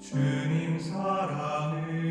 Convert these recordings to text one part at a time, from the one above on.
주님 사랑을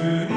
주